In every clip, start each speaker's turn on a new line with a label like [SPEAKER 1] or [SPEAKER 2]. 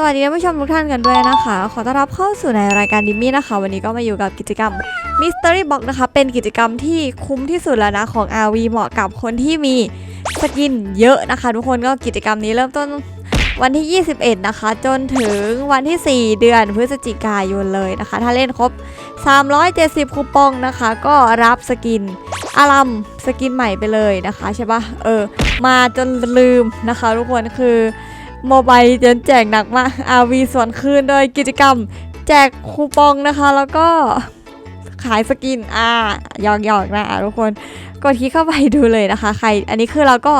[SPEAKER 1] สวัสดีท่านผู้ชมทุกท่านกันด้วยนะคะ ขอต้อนรับเข้าสู่ในรายการดิมมี่นะคะ วันนี้ก็มาอยู่กับกิจกรรม Mystery Box นะคะ เป็นกิจกรรมที่คุ้มที่สุดแล้วนะของ RV เหมาะกับคนที่มีสกินเยอะนะคะ ทุกคนก็กิจกรรมนี้เริ่มต้น วันที่ 21 นะคะ จนถึงวันที่ 4 เดือนพฤศจิกายนเลยนะคะ ถ้าเล่นครบ 370 คูปองนะคะ ก็รับสกินอารัมสกินใหม่ไปเลยนะคะใช่ปะเออ มาจนลืมนะคะทุกคนคือโมบายจนแจกหนักมาก RV ส่วนคืนโดยกิจกรรมแจกคูปองนะคะ แล้วก็ขายสกินอ่าหยอกๆนะอะทุกคนกดคลิกเข้าไปดูเลยนะคะ ใครอันนี้คือเราก็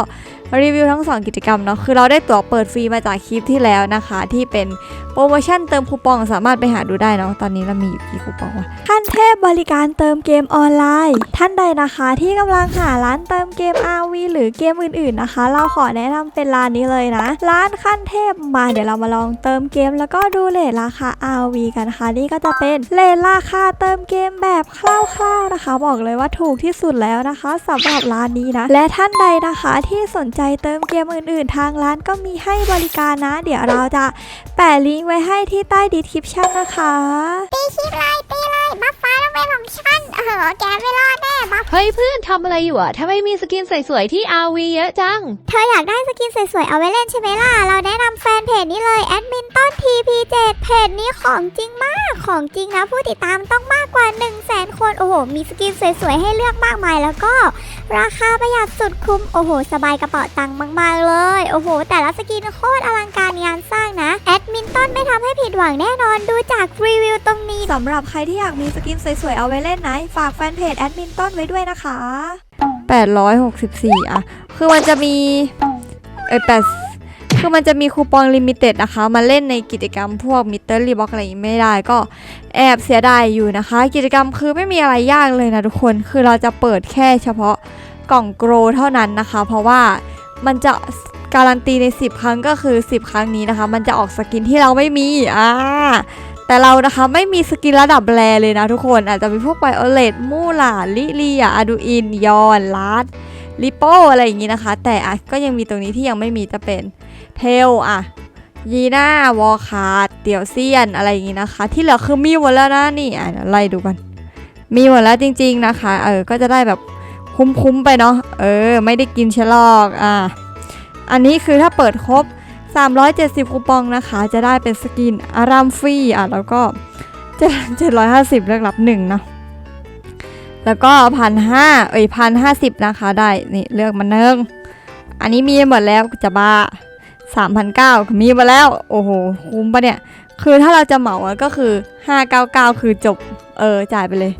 [SPEAKER 1] รีวิวทั้ง 2 กิจกรรมเนาะคือเราได้ตั๋วเปิดฟรีมาจากคลิปที่แล้วนะคะ ที่เป็นโปรโมชั่นเติมคูปองสามารถไปหาดูได้เนาะตอนนี้เรามีอยู่กี่คูปองวะขั้นเทพบริการเติมเกมออนไลน์ ท่านใดนะคะที่กำลังหาร้านเติมเกม RV หรือเกมอื่นๆนะคะ เราขอแนะนำเป็นร้านนี้เลยนะ ร้านขั้นเทพมาเดี๋ยวเรามาลองเติมเกม แล้วก็ดูเลทราคา RV กันนะคะนี่ก็จะเป็นเลทราคาเติมเกมแบบคร่าวๆนะคะ บอกเลยว่าถูกที่สุดแล้วนะคะสำหรับร้านนี้นะและท่านใดนะคะที่สนใจเติมเกมอื่นๆ ทางร้านก็มีให้บริการนะ เดี๋ยวเราจะแปะลิงก์ไว้ให้ที่ใต้ดีคริปชั่นนะคะ
[SPEAKER 2] ตีคลิปเลยตีเลยบัฟฟ้าต้องเป็นของฉันเออแกไม่รอดแน่บัฟ
[SPEAKER 3] เฮ้ยเพื่อนทำอะไรอยู่อะทำไมมีสกินสวยๆที่ RV เยอะจัง
[SPEAKER 2] เธออยากได้สกินสวยๆ เอาไว้เล่นใช่ไหมล่ะ เราแนะนำแฟนเพจนี้เลยแอดมินต้น TP7 เพจนี้ของจริงมากของจริงนะผู้ติดตามต้องมากกว่า 1 0 0 0 0แสนคนโอ้โหมีสกินสวยๆให้เลือกมากมายแล้วก็ ราคาประหยัดสุดคุ้ม โอ้โห สบายกระเป๋าตังค์มาก ๆ เลย โอ้โห แต่ละสกินโคตรอลังการงานสร้างนะ แอดมินต้นไม่ทำให้ผิดหวังแน่นอนดูจากรีวิวตรงนี้
[SPEAKER 1] สำหรับใครที่อยากมีสกินสวย ๆ เอาไว้เล่นนะ ฝากแฟนเพจแอดมินต้นไว้ด้วยนะคะ 864 อะ คือมันจะมีเอ้ยแปดคือมันจะมีคูปองลิมิเต็ดนะคะ มาเล่นในกิจกรรมพวกมิเตอร์รีบ็อกอะไรอย่างงี้ไม่ได้ก็แอบเสียดายอยู่นะคะ กิจกรรมคือไม่มีอะไรยากเลยนะทุกคน คือเราจะเปิดแค่เฉพาะ กล่องโกรเท่านั้นนะคะ เพราะว่ามันจะการันตีใน 10 ครั้งก็คือ 10 ครั้งนี้นะคะ มันจะออกสกินที่เราไม่มีอ่าแต่เรานะคะไม่มีสกินระดับแรเลยนะทุกคนอาจจะมีพวกไบโอเลตมูลาลิเลียอาดูอิน ยอนลาดลิโปอะไรอย่างนี้นะคะ แต่อะก็ยังมีตรงนี้ที่ยังไม่มีจะเป็นเทลอะยีน่าวอลคาร์ดเตียวเซียนอะไรอย่างนี้นะคะ ที่เหลือคือมีหมดแล้วนะนี่อะไล่ดูกัน มีหมดแล้วจริง ๆนะคะเออก็จะได้แบบ คุ้มๆไปเนาะเออ ไม่ได้กินฉลอกอะอันนี้คือถ้าเปิดครบ 370 คูปองนะคะ จะได้เป็นสกินอารามฟรีอะแล้วก็750เลือกรับหนึ่งเนาะแล้วก็พันห้าเอ้ยพันห้าสิบนะคะได้นี่เลือกมาเนึงอันนี้มีหมดแล้วจะบ้า3,900มีมาแล้ว โอ้โห คุ้มปะเนี่ย คือถ้าเราจะเหมาอะก็คือ599คือจบ เออ จ่ายไปเลย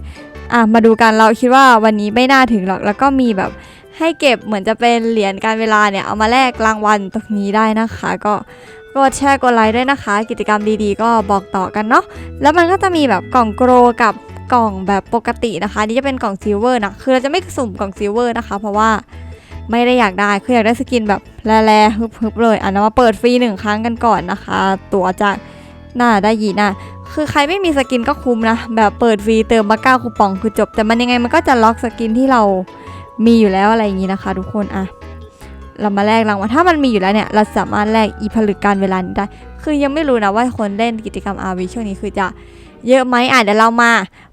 [SPEAKER 1] อะมาดูกันเราคิดว่าวันนี้ไม่น่าถึงหรอก แล้วก็มีแบบให้เก็บเหมือนจะเป็นเหรียญการเวลาเนี่ย เอามาแลกรางวัลตรงนี้ได้นะคะ ก็กดแชร์กดไลค์ด้วยนะคะ กิจกรรมดีๆ ก็บอกต่อกันเนาะแล้วมันก็จะมีแบบกล่องโกรกับกล่องแบบปกตินะคะ นี่จะเป็นกล่องซิลเวอร์นะคือเราจะไม่สุ่มกล่องซิลเวอร์นะคะ เพราะว่าไม่ได้อยากได้คืออยากได้สกินแบบแร่ๆฮึบๆเลยอะนะมาเปิดฟรีหนึ่งครั้งกันก่อนนะคะ ตัวจากหน้าได้ยีน่า คือใครไม่มีสกินก็คุ้มนะ แบบเปิดฟรีเติมมาเก้าคูปองคือจบ แต่มันยังไงมันก็จะล็อกสกินที่เรามีอยู่แล้วอะไรอย่างนี้นะคะ ทุกคนอะเรามาแลกรางวัลถ้ามันมีอยู่แล้วเนี่ย เราสามารถแลกอีผลึกการเวลานี้ได้ คือยังไม่รู้นะว่าคนเล่นกิจกรรม RV ช่วงนี้คือจะเยอะไหมอะเดี๋ยวเรามา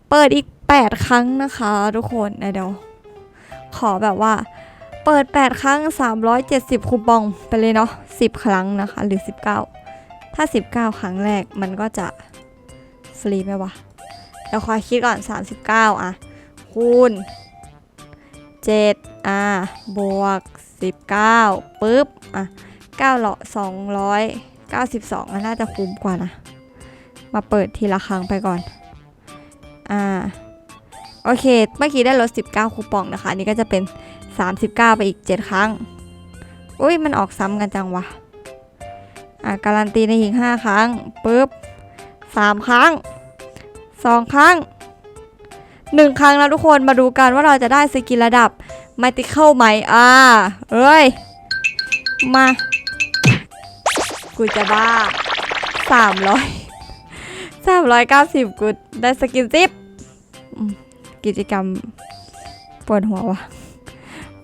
[SPEAKER 1] เปิดอีก 8 ครั้งนะคะ ทุกคนนเดี๋ยวขอแบบว่า เปิด 8 ครั้ง 370 คูปองไปเลยเนาะ10 ครั้งนะคะ หรือ 19 ถ้า 19 ครั้งแรกมันก็จะ ฟรีไหมวะเดี๋ยวขอคิดก่อน 39 อะ คูณ 7 อ่าบวก 19ปุ๊บ อะ9ละ292มันน่าจะคุ้มกว่านะ มาเปิดทีละครั้งไปก่อน อ่า โอเค เมื่อกี้ได้ลด 19 คูปองนะคะนนี้ก็จะเป็น 39 ไปอีก 7 ครั้ง อุ้ยมันออกซ้ำกันจังวะ อะ การันตีในอีก 5 ครั้งปุ๊บ 3 ครั้ง 2 ครั้ง 1 ครั้งแล้วทุกคนมาดูกันว่าเราจะได้สกินระดับมัลติเคิลไหมอ่าเอ้ย มา กูจะบ้าสามร้อยสามร้อยเก้าสิบกูได้สกินซิปกิจกรรมปวดหัววะ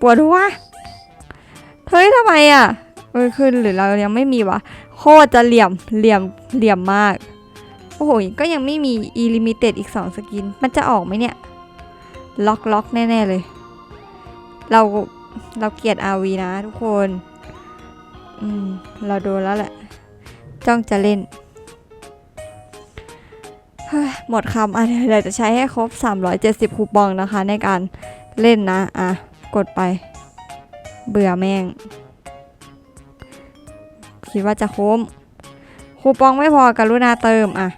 [SPEAKER 1] ปวดหัวเฮ้ยทำไมอะเอ้ยขึ้นหรือเรายังไม่มีวะโคตรจะเหลี่ยมเหลี่ยมเหลี่ยมมาก โอ้โหก็ยังไม่มีอีลิมิเต็ดอีก 2 สกิน มันจะออกไหมเนี่ย ล็อกล็อกแน่ ๆ เลย เราเราเกลียด RV นะทุกคน อืม เราโดนแล้วแหละ จ้องจะเล่น หมดคำอะเดี๋ยวจะใช้ให้ครบ 370 คูปองนะคะ ในการเล่นนะ อะ กดไป เบื่อแม่ง คิดว่าจะคุ้มคูปองไม่พอกรุณาเติมอะ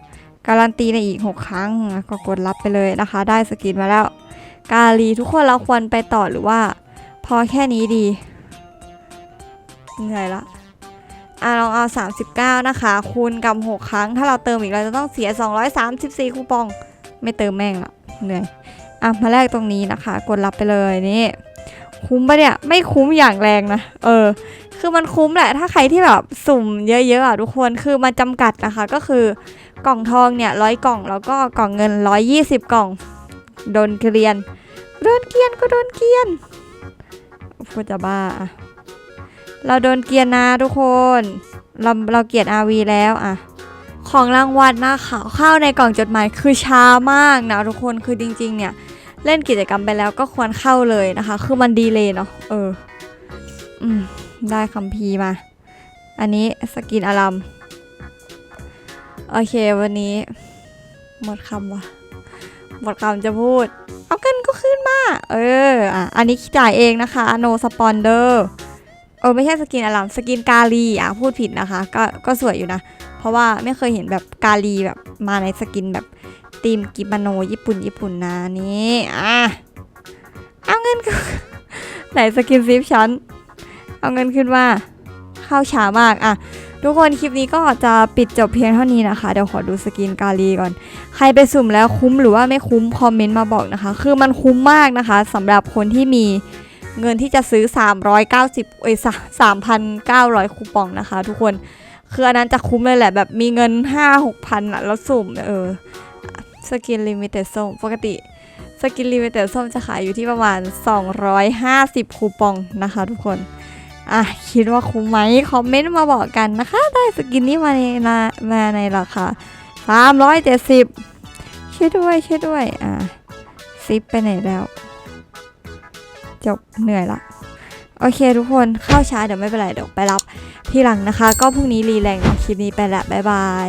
[SPEAKER 1] การันตีในอีก 6 ครั้งก็กดรับไปเลยนะคะ ได้สกินมาแล้ว กาลีทุกคนเราควรไปต่อหรือว่า พอแค่นี้ดีเหนื่อยละอะลองเอา 39 นะคะ คูณกับ 6 ครั้ง ถ้าเราเติมอีกเราจะต้องเสีย 234 คูปอง ไม่เติมแม่งละเหนื่อยอะมาแลกตรงนี้นะคะ กดรับไปเลยนี่คุ้มปะเนี่ยไม่คุ้มอย่างแรงนะเออ คือมันคุ้มแหละถ้าใครที่แบบสุ่มเยอะๆอะทุกคนคือมันจำกัดนะคะก็คือ กล่องทองเนี่ยร้อยกล่องแล้วก็กล่องเงิน 120 กล่อง โดนเกลียน โดนเกลียนก็โดนเกลียนพูดจะบ้าอะเราโดนเกลียนนะทุกคน เราเราเกลียด RV แล้วอะของรางวัลนะคะข้าวในกล่องจดหมายคือช้ามากนะทุกคนคือจริง ๆ เนี่ย เล่นกิจกรรมไปแล้วก็ควรเข้าเลยนะคะ คือมันดีเลยเนาะเออ อืม ได้คัมภีร์มา อันนี้สกินอารัม โอเควันนี้ หมดคำว่ะหมดคำจะพูด เอากันก็ขึ้นมา เอออะอันนี้จ่ายเองนะคะ no sponsor เออไม่ใช่สกินอารัมสกินกาลีอะพูดผิดนะคะ ก็ก็สวยอยู่นะ เพราะว่าไม่เคยเห็นแบบกาลีแบบมาในสกินแบบทีมกิมโนญี่ปุ่นญี่ปุ่นนะนี่อะเอาเงินไหนสกินซิฟชั้นเอาเงินขึ้นมา เข้าช้ามากอะ ทุกคนคลิปนี้ก็จะปิดจบเพียงเท่านี้นะคะ เดี๋ยวขอดูสกินกาลีก่อน ใครไปสุ่มแล้วคุ้มหรือว่าไม่คุ้มคอมเมนต์มาบอกนะคะ คือมันคุ้มมากนะคะสำหรับคนที่มีเงินที่จะซื้อ 390เอ้ย3,900 คูปองนะคะ ทุกคนคืออันนั้นจะคุ้มเลยแหละแบบมีเงิน 5 6พันอะแล้วสุ่มเออสกินลิมิเต็ดส้มปกติสกินลิมิเต็ดส้มจะขายอยู่ที่ประมาณ 250 คูปองนะคะ ทุกคน อะคิดว่าคุ้มไหมคอมเมนต์มาบอกกันนะคะ ได้สกินนี้มาในามาในราคา370ช่วยด้วยช่วยด้วยอะซิปไปไหนแล้ว จบเหนื่อยละโอเคทุกคนเข้าช้าเดี๋ยวไม่เป็นไรเดี๋ยวไปรับทีหลังนะคะ ก็พรุ่งนี้รีแรงคลิปนี้ไปละบ๊ายบาย